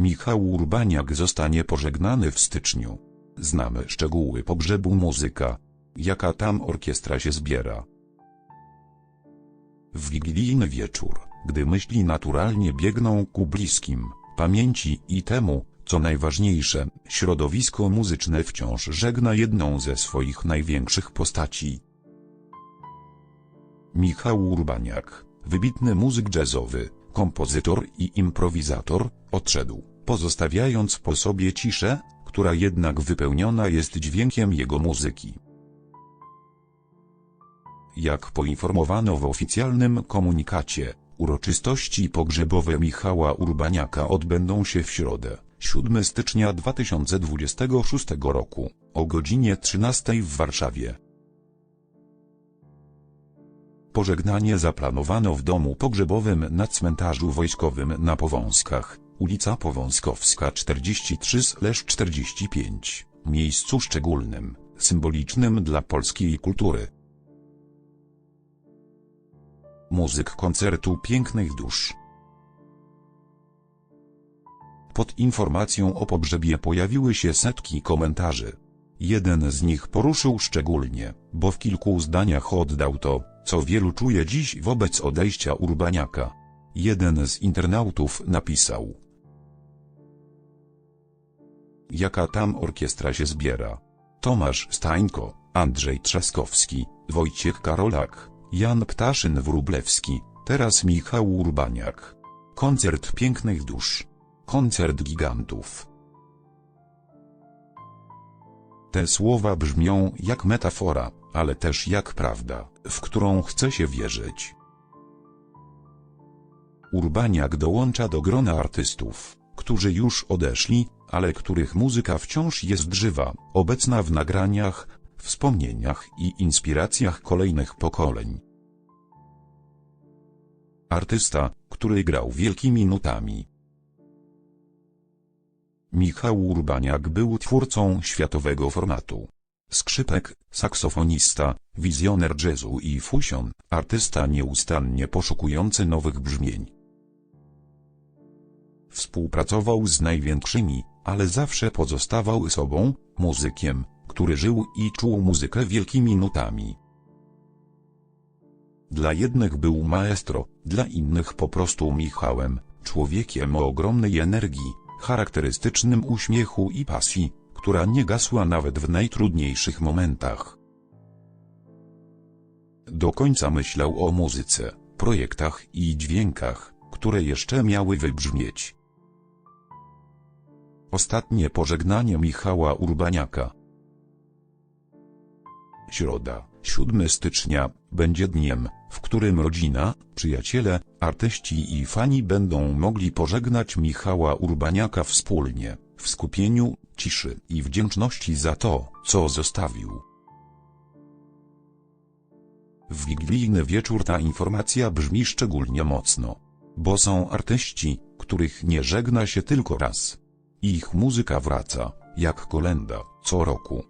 Michał Urbaniak zostanie pożegnany w styczniu. Znamy szczegóły pogrzebu muzyka. Jaka tam orkiestra się zbiera. W wigilijny wieczór, gdy myśli naturalnie biegną ku bliskim, pamięci i temu, co najważniejsze, środowisko muzyczne wciąż żegna jedną ze swoich największych postaci. Michał Urbaniak, wybitny muzyk jazzowy, kompozytor i improwizator, odszedł, pozostawiając po sobie ciszę, która jednak wypełniona jest dźwiękiem jego muzyki. Jak poinformowano w oficjalnym komunikacie, uroczystości pogrzebowe Michała Urbaniaka odbędą się w środę, 7 stycznia 2026 roku, o godzinie 13 w Warszawie. Pożegnanie zaplanowano w domu pogrzebowym na cmentarzu wojskowym na Powązkach, ulica Powązkowska 43-45, miejscu szczególnym, symbolicznym dla polskiej kultury. Muzyk koncertu Pięknych Dusz Pod informacją o pogrzebie pojawiły się setki komentarzy. Jeden z nich poruszył szczególnie, bo w kilku zdaniach oddał to, co wielu czuje dziś wobec odejścia Urbaniaka. Jeden z internautów napisał. Jaka tam orkiestra się zbiera? Tomasz Stańko, Andrzej Trzaskowski, Wojciech Karolak, Jan Ptaszyn-Wróblewski, teraz Michał Urbaniak. Koncert pięknych dusz. Koncert gigantów. Te słowa brzmią jak metafora, ale też jak prawda, w którą chce się wierzyć. Urbaniak dołącza do grona artystów, którzy już odeszli, ale których muzyka wciąż jest żywa, obecna w nagraniach, wspomnieniach i inspiracjach kolejnych pokoleń. Artysta, który grał wielkimi nutami. Michał Urbaniak był twórcą światowego formatu. Skrzypek, saksofonista, wizjoner jazzu i fusion, artysta nieustannie poszukujący nowych brzmień. Współpracował z największymi, ale zawsze pozostawał sobą, muzykiem, który żył i czuł muzykę wielkimi nutami. Dla jednych był maestro, dla innych po prostu Michałem, człowiekiem o ogromnej energii, charakterystycznym uśmiechu i pasji, która nie gasła nawet w najtrudniejszych momentach. Do końca myślał o muzyce, projektach i dźwiękach, które jeszcze miały wybrzmieć. Ostatnie pożegnanie Michała Urbaniaka. Środa, 7 stycznia, będzie dniem, w którym rodzina, przyjaciele, artyści i fani będą mogli pożegnać Michała Urbaniaka wspólnie, w skupieniu, ciszy i wdzięczności za to, co zostawił. W wigilijny wieczór ta informacja brzmi szczególnie mocno. Bo są artyści, których nie żegna się tylko raz. Ich muzyka wraca, jak kolenda, co roku.